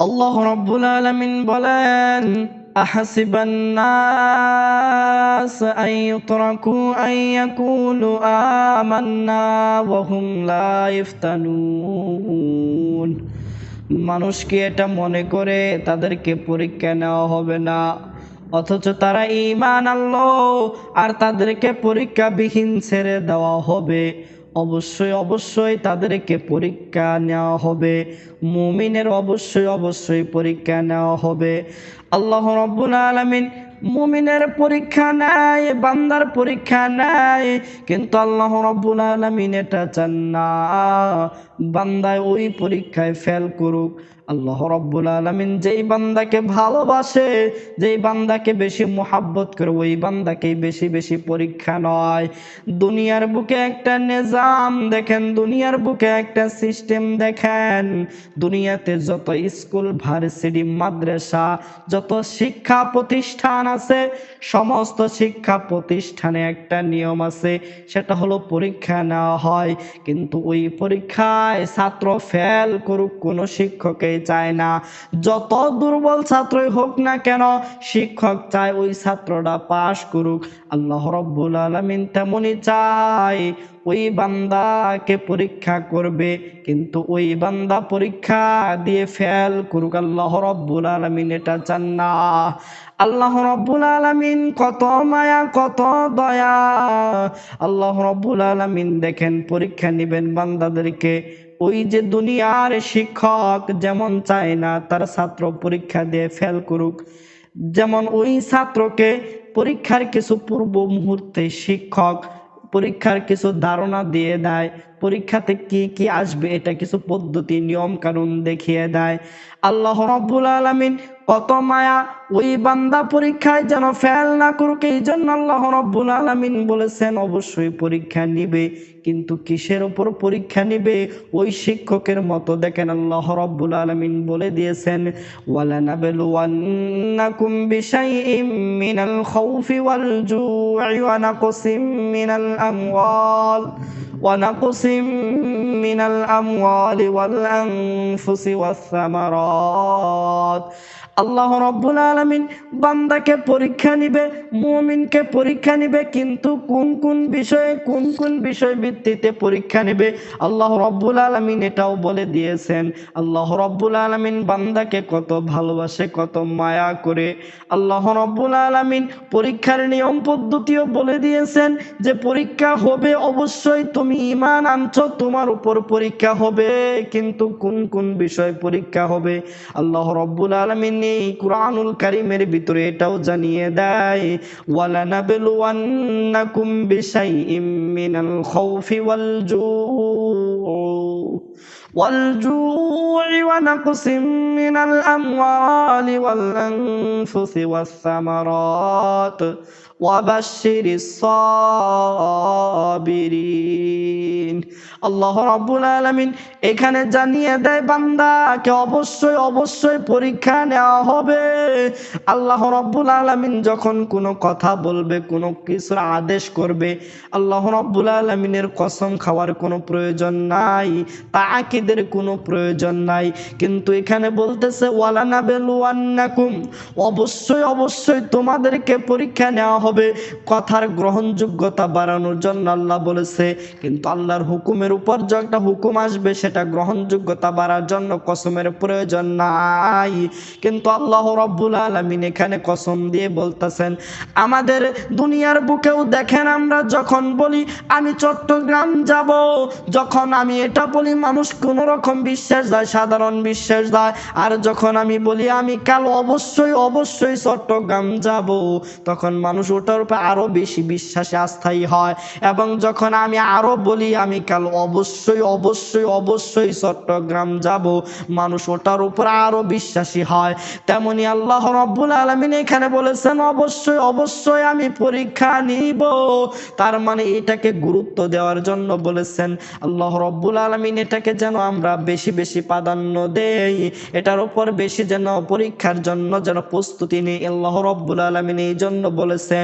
আল্লাহ রব্বুল আলমিন বলেন أحسب الناس أن يتركوا أن يقولوا آمنا وهم لا يفتنون মানুষ কি এটা মনে করে তাদেরকে পরীক্ষা নেওয়া হবে না অথচ তারা ইমান আনলো আর তাদেরকে পরীক্ষাবিহীন ছেড়ে দেওয়া হবে অবশ্যই অবশ্যই তাদেরকে পরীক্ষা নেওয়া হবে। মুমিনের অবশ্যই অবশ্যই পরীক্ষা নেওয়া হবে। আল্লাহ রব্বুল আলমিন মুমিনের পরীক্ষা নেয়, বান্দার পরীক্ষা নেয়, কিন্তু আল্লাহ রব্বুল আলমিন এটা চান না। বান্দায় ওই পরীক্ষায় ফেল করুক। আল্লাহ রব্বুল আলমিন যেই বান্দাকে ভালোবাসে, যেই বান্দাকে বেশি মোহাব্বত করে, ওই বান্দাকেই বেশি বেশি পরীক্ষা নয়। দুনিয়ার বুকে একটা নিজাম দেখেন, দুনিয়ার বুকে একটা সিস্টেম দেখেন। দুনিয়াতে যত স্কুল, ভার্সিটি, মাদ্রাসা, যত শিক্ষা প্রতিষ্ঠান আছে, সমস্ত শিক্ষা প্রতিষ্ঠানে একটা নিয়ম আছে, সেটা হলো পরীক্ষা নেওয়া হয়। কিন্তু ওই পরীক্ষায় ছাত্র ফেল করুক কোনো শিক্ষকেই চায় না। যত দুর্বল ছাত্রই হোক না কেন, শিক্ষক চায় ওই ছাত্রটা পাশ করুক। আল্লাহ রব্বুল আলমিন তেমনই চায়, ওই বান্দাকে পরীক্ষা করবে, কিন্তু ওই বান্দা পরীক্ষা দিয়ে ফেল করুক। আল্লাহ রব্বুল আলমিন এটা চান না। আল্লাহ রব্বুল আলমিন কত মায়া, কত দয়া। আল্লাহ রব্বুল আলমিন দেখেন, পরীক্ষা নিবেন বান্দাদেরকে। ওই যে দুনিয়ার শিক্ষক যেমন চায় না, তার ছাত্র পরীক্ষা দিয়ে ফেল করুক। যেমন ওই ছাত্রকে পরীক্ষার কিছু পূর্ব মুহূর্তে শিক্ষক পরীক্ষার কিছু ধারণা দিয়ে দেয় পরীক্ষা থেকে কি কি আসবে? এটা কিছু পদ্ধতি নিয়ম কানুন দেখিয়ে দেয়। আল্লাহ রব্বুল আলমিন কত মায়া ওই বান্দা পরীক্ষায় যেন ফেল না করুক এই জন্য আল্লাহ রব্বুল আলমিন বলেছেন, অবশ্যই পরীক্ষা নিবে। কিন্তু কিসের ওপর পরীক্ষা নিবে? ওই শিক্ষকের মতো দেখেন আল্লাহ রব্বুল আলমিন বলে দিয়েছেন ওয়ালানাবেলুয়ান্নাকুম বিশাইইম মিনাল খাউফি ওয়াল জুই ওয়া নাকসিম মিনাল আমওয়াল ওয়া নাকসিম من الأموال والأنفس والثمرات আল্লাহ রব্বুল আলমিন বান্দাকে পরীক্ষা নিবে মুমিনকে পরীক্ষা নিবে কিন্তু কোন কোন বিষয়ে কোন কোন বিষয় ভিত্তিতে পরীক্ষা নিবে আল্লাহ রব্বুল আলমিন এটাও বলে দিয়েছেন আল্লাহ রব্বুল আলমিন বান্দাকে কত ভালোবাসে কত মায়া করে আল্লাহ রব্বুল আলমিন পরীক্ষার নিয়ম পদ্ধতিও বলে দিয়েছেন যে পরীক্ষা হবে অবশ্যই তুমি ইমান আনছো তোমার উপর পরীক্ষা হবে, কিন্তু কোন কোন বিষয় পরীক্ষা হবে? আল্লাহ রব্বুল আলমিন কুরআনুল কারিমের ভিতরে এটাও জানিয়ে দেয় ওয়ালা নাবলুয়ান্নাকুম বিশাইইম মিনাল খাউফি ওয়াল জু' والجوع ونقص من الأموال والأنفس والثمرات وبشر الصابرين আল্লাহ রাব্বুল আলামিন এখানে জানিয়ে দেয় বান্দাকে অবশ্যই অবশ্যই পরীক্ষা নেওয়া হবে আল্লাহ রাব্বুল আলামিন যখন কোনো কথা বলবে কোনো কিছুর আদেশ করবে আল্লাহ রাব্বুল আলামিনের কসম খাওয়ার কোনো প্রয়োজন নাই তাকিদের কোনো প্রয়োজন নাই। কিন্তু এখানে বলতেছে ওয়ালানা বেলুয়ান্নাকুম অবশ্যই অবশ্যই তোমাদেরকে পরীক্ষা নেওয়া হবে কথার গ্রহণযোগ্যতা বাড়ানোর জন্য আল্লাহ বলেছে। কিন্তু আল্লাহর হুকুমের উপর যে একটা হুকুম আসবে, সেটা গ্রহণযোগ্যতা বাড়ার জন্য কসমের প্রয়োজন নাই। কিন্তু আল্লাহ রব্বুল আলমিন এখানে কসম দিয়ে বলতেছেন, আমাদের দুনিয়ার বুকেও দেখেন আমরা যখন বলি, আমি চট্টগ্রাম যাব, যখন আমি এটা বলি মানুষ কোনো রকম বিশ্বাস দেয় সাধারণ বিশ্বাস দেয় আর যখন আমি বলি, আমি কাল অবশ্যই অবশ্যই চট্টগ্রাম যাব, তখন মানুষ ওটার উপর আরও বেশি বিশ্বাসে আস্থায়ী হয়। এবং যখন আমি আরও বলি, আমি কাল অবশ্যই অবশ্যই অবশ্যই চট্টগ্রাম যাব, মানুষ ওটার উপর আরও বিশ্বাসী হয়। তেমনি আল্লাহ রব্বুল আলমিন এখানে বলেছেন, অবশ্যই অবশ্যই আমি পরীক্ষা নিব। তার মানে এটাকে গুরুত্ব দেওয়ার জন্য বলেছেন। আল্লাহ রব্বুল আলমিন এটাকে যেন আমরা বেশি বেশি প্রাধান্য দেই। এটার উপর বেশি যেন পরীক্ষার জন্য যেন প্রস্তুতি নিই। আল্লাহ রব্বুল আলমিন এই জন্য বলেছে